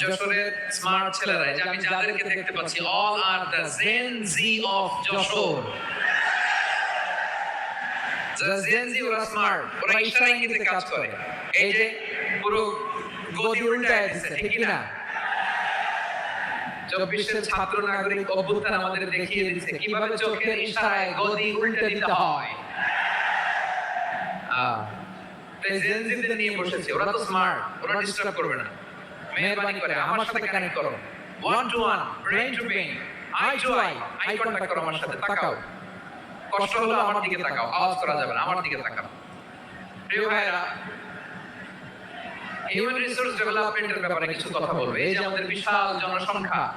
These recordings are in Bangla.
যশোরের স্মার্ট ছেলেরা এই যে আমি যাদেরকে দেখতে পাচ্ছি all are the gen Z of Jessore gen Z ওরা স্মার্ট ওরা ইশারা ইঙ্গিতে কাজ করে। এই যে পুরো গদি উল্টায় দিচ্ছে ঠিক না? চব্বিশের ছাত্র নাগরিক অভ্যুত্থান আমাদের দেখিয়ে দিচ্ছে কীভাবে চোখের ইশারায় গদি উল্টে দিতে হয়? আহ, তাই Gen Z দের নিয়ে বসেছি ওরা তো স্মার্ট ওরা ডিস্টার্ব করবে না। মেহরবানি করে আমার সাথে কানেক্ট করো। One to one brain to brain eye to eye eye contact করো আমার সাথে তাকাও। কষ্ট হলো আমার দিকে তাকাও আওয়াজ করা যাবে না আমার দিকে তাকাও। প্রিয় ভাইরা হিউম্যান রিসোর্স ডেভেলপমেন্টের ব্যাপারে কিছু কথা বলব। এই যে আমাদের বিশাল জনসংখ্যা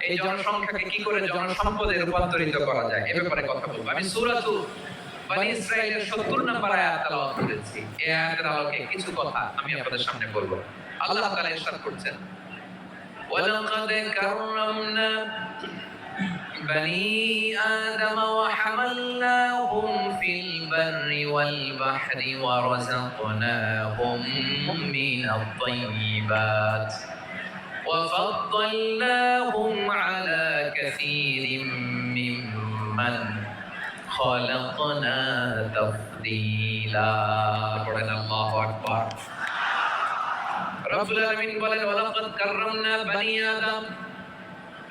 এই জনসংখ্যাকে কি করে জনসম্পদে রূপান্তরিত করা যায়? এ ব্যাপারে কথা বলব। আমি সূরাতু বনি ইসরাইলের 70 নম্বর আয়াত তেলাওয়াত করেছি এই আয়াতের আলোকে কিছু কথা আমি আপনাদের সামনে বলবো আল্লাহ তাআলা ইরশাদ করছেন ওয়ালাকাদ কাররামনা بني آدم وحملناهم في البر والبحر ورزقناهم من الطيبات وفضلناهم على كثير ممن خلقنا تفضيلا পড়েন আল্লাহু আকবার রব্বুল আলামিন বলেন ওয়ালাকাদ কাররামনা বানি আদম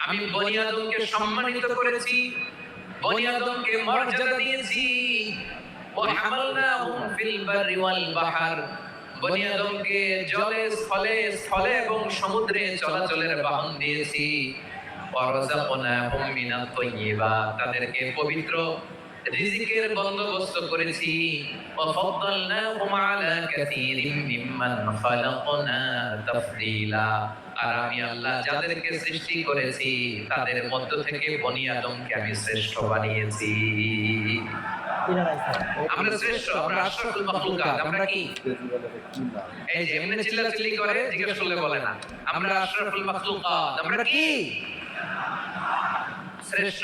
আমি বনি আদমকে সম্মানিত করেছি বনি আদমকে মর্যাদা দিয়েছি ওয়া হামালনাহুম ফিল বাররি ওয়াল বাহর বনি আদমকে জলে স্থলে স্থলে এবং সমুদ্রে চলাচলের বাহন দিয়েছি ওয়া রাযাকনাহুম মিনাত তাইয়্যিবাত তাদেরকে পবিত্র রিজিকের বন্দোবস্ত করেছি। ফাদ্দালনাহুম আলা কাসীরিম মিম্মান খালাকনা তাফদীলা আর আমি আল্লাহ যাদেরকে সৃষ্টি করেছি, তাদের মধ্য থেকে বনি আদমকে আমি শ্রেষ্ঠ বানিয়েছি। আমরা শ্রেষ্ঠ, আমরা আশরাফুল মাখলুকাত, আমরা কি? এই যে এমনি চিল্লাচিল্লি করে, জিজ্ঞেস করলে বলে না। আমরা আশরাফুল মাখলুকাত, আমরা কি? শ্রেষ্ঠ।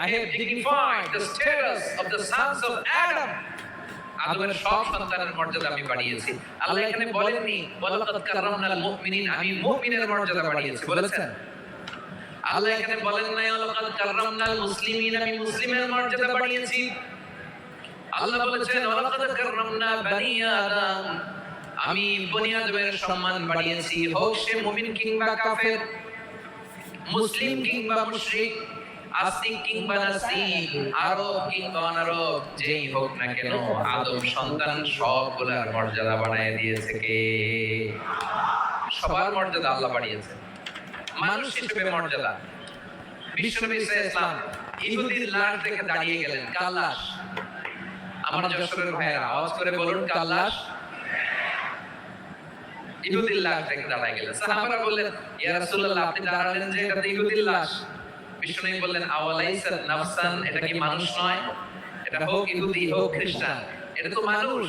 I have dignified the status of the sons of Adam. আদমের সব সন্তানের মর্যাদা আমি বাড়িয়েছি। আল্লাহ এখানে বলেননি ওয়ালাকাদ কাররামনাল মুমিনিন আমি মুমিনের মর্যাদা বাড়িয়েছি। বলেছেন? আল্লাহ এখানে বলেন নাই ওয়ালাকাদ কাররামনাল মুসলিমিন আমি মুসলিমের মর্যাদা বাড়িয়েছি। আল্লাহ বলেছেন ওয়ালাকাদ কাররামনা বানি আদম। আমি বনি আদমের সম্মান বাড়িয়েছি। হোক সে মুমিন কিংবা কাফের মুসলিম কিংবা মুশরিক আস্তিক কিংবা নাস্তিক আরব কিংবা অনারব যেই হোক না কেন আদম সন্তান সবগুলার মর্যাদা বাড়ায় দিয়েছে কে? সবার মর্যাদা আল্লাহ বাড়িয়েছে মানুষ হিসেবে মর্যাদা। বিশ্বনবী ইসলাম ইহুদির লাশ দেখে দাঁড়িয়ে গেলেন কার লাশ আমার যশোরের ভাইয়েরা আওয়াজ করে বলুন কার লাশ ইহুদির লাশ দেখে দাঁড়ায় গেলেন। সাহাবারা বললেন ইয়া রাসূলুল্লাহ আপনি দাঁড়ালেন যে এটা ইহুদির লাশ। বিষ্ণু বললেন আওয়ালাইসা নাফসান এটা কি মানুষ নয়? এটা হোক ইহুদি হোক খ্রিস্টান এটা তো মানুষ।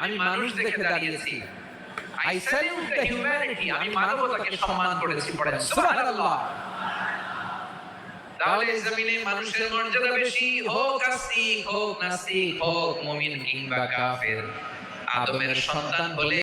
আমি মানুষ দেখে দাঁড়িয়েছি। আই দ্য হিউম্যানিটি আমি মানবতাকে সম্মান করেছি পড়েন সুবহানাল্লাহ। তাহলে জমিনে মানুষের মর্যাদা বেশি হোক আস্তিক হোক নাস্তিক হোক মুমিন কিংবা কাফের। আদমের সন্তান বলে